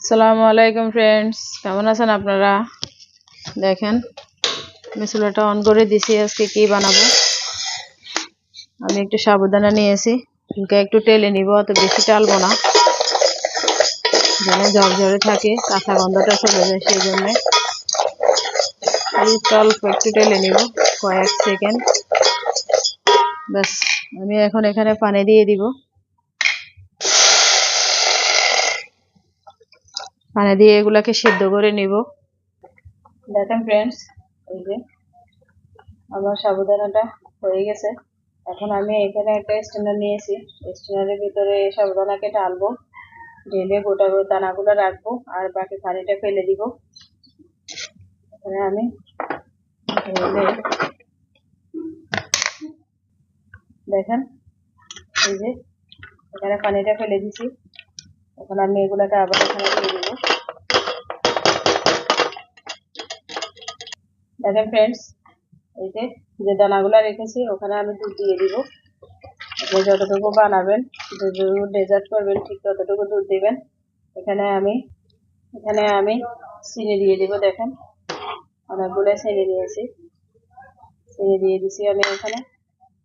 আসসালামু আলাইকুম ফ্রেন্ডস কেমন আছেন আপনারা? দেখেন আমি চুলাটা অন করে দিছি, আজকে কি বানাবো? আমি একটু সাবুদানা নিয়েছি। হালকা একটু টেলে নিব, অত বেশি টালবো না। যেন ঝরঝরে থাকে, কাঁচা গন্ধটা চলে যায় সেই জন্যে। অল্প একটু টেলে নিব, কয়েক সেকেন্ড। ব্যাস, আমি এখন এখানে পানি দিয়ে দিব। পানি দিয়ে এগুলাকে সিদ্ধ করে নিব। দেখেন ফ্রেন্ডস এই যে আমার সাবুদানাটা হয়ে গেছে। এখন আমি এখানে একটা স্ট্যান্ডার নিয়েছি। স্ট্যান্ডারের ভিতরে সাবুদানাকে ঢালবো, ঢেলে গোটা দানাগুলো রাখব আর বাকি পানিটা ফেলে দিব। এখানে আমি ঢেলে দেখেন, এই যে এখানে পানিটা ফেলে দিছি। এখন আমি এগুলাকে আবার এখানে দিয়ে দিব। দেখেন ফ্রেন্ডস এই যে যে দানাগুলো রেখেছি, ওখানে আমি দুধ দিয়ে দিব। আপনি যতটুকু বানাবেন যতটুকু ডেজার্ট করবেন, ঠিক ততটুকু দুধ দিবেন। এখানে আমি এখানে আমি চিনি দিয়ে দিব, দেখেন। অনেকগুলো চিনি দিয়েছি। চিনি দিয়ে দিছি আমি এখানে।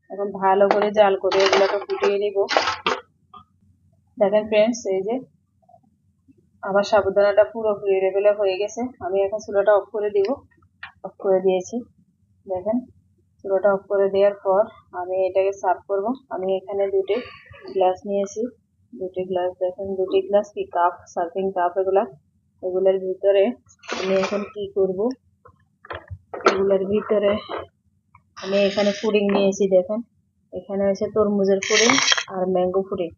এখন ভালো করে জাল করে এগুলোকে ফুটিয়ে নিব। দেখেন ফ্রেন্ডস এই যে আমার সাবুদানাটা পুরোপুরি লেভেলে হয়ে গেছে। আমি এখন চুলাটা অফ করে দিব। অফ করে দিয়েছি। দেখেন, চুলাটা অফ করে দেওয়ার পর আমি এটাকে সার্ভ করব। আমি এখানে দুটি গ্লাস নিয়েছি। দুটি গ্লাস দেখেন, দুটি গ্লাস কি কাপ সার্ভিং কাপ এগুলা। এগুলোর ভিতরে আমি এখন কি করব? এগুলোর ভিতরে আমি এখানে পুডিং নিয়েছি, দেখেন। এখানে আছে তরমুজের পুডিং আর ম্যাঙ্গো পুডিং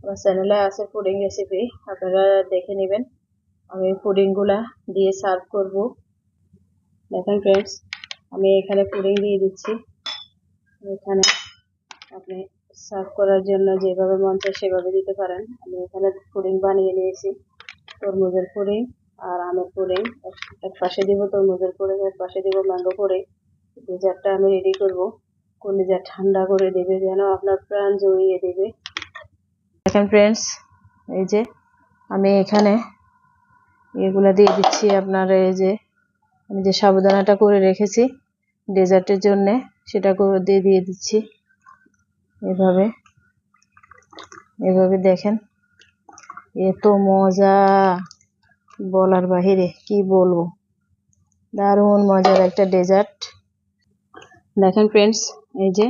আমার চ্যানেলে আছে পুডিং রেসিপি আপনারা দেখে নেবেন। আমি পুডিংগুলা দিয়ে সার্ভ করব। দেখেন ফ্রেন্ডস আমি এখানে পুডিং দিয়ে দিচ্ছি। এখানে আপনি সার্ভ করার জন্য যেভাবে মন চায় সেভাবে দিতে পারেন। আমি এখানে পুডিং বানিয়ে নিয়েছি, তরমুজের পুডিং আর আমের পুডিং এক পাশে দিব তরমুজের পুডিং এক পাশে দিব ম্যাঙ্গো পুডিং ডেজার্টটা আমি রেডি করব। কলিজা ঠান্ডা করে দেবে যেন আপনার প্রাণ জড়িয়ে দেবে। দেখেন ফ্রেন্ডস এই যে আমি এখানে এগুলা দিয়ে দিচ্ছি আপনার এই যে আমি যে সাবুদানাটা করে রেখেছি ডেজার্টের জন্যে, সেটা করে দিয়ে দিয়ে দিচ্ছি। এভাবে এভাবে দেখেন, এত মজা। বলার বাহিরে কি বলব? দারুণ মজার একটা ডেজার্ট। দেখেন ফ্রেন্ডস এই যে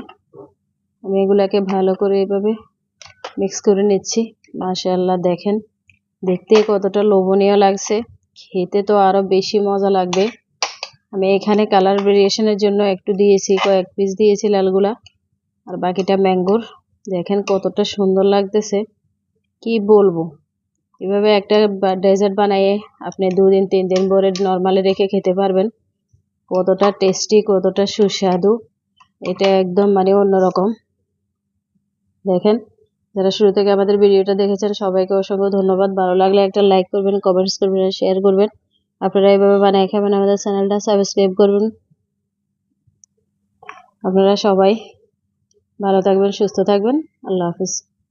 আমি এগুলাকে ভালো করে এভাবে মিক্স করে নিচ্ছি। মাশাআল্লাহ, দেখেন। দেখতে কতটা লোভনীয় লাগছে। খেতে তো আরও বেশি মজা লাগবে। আমি এখানে কালার ভেরিয়েশনের জন্য একটু দিয়েছি, কয়েক পিস দিয়েছি লালগুলা। আর বাকিটা ম্যাঙ্গোর। দেখেন কতটা সুন্দর লাগতেছে। কি বলব? এভাবে একটা ডেজার্ট বানিয়ে আপনি দুদিন তিন দিন ভরে নর্মালি রেখে খেতে পারবেন। কতটা টেস্টি কতটা সুস্বাদু। এটা একদম মানে অন্যরকম। দেখেন যারা শুরু থেকে আমাদের ভিডিওটা দেখেছেন, সবাইকে অসংখ্য ধন্যবাদ। ভালো লাগলে একটা লাইক করবেন কমেন্টস করবেন শেয়ার করবেন। আপনারা এইভাবে বানিয়ে খাবেন, আমাদের চ্যানেলটা সাবস্ক্রাইব করবেন। আপনারা সবাই ভালো থাকবেন, সুস্থ থাকবেন। আল্লাহ হাফিজ।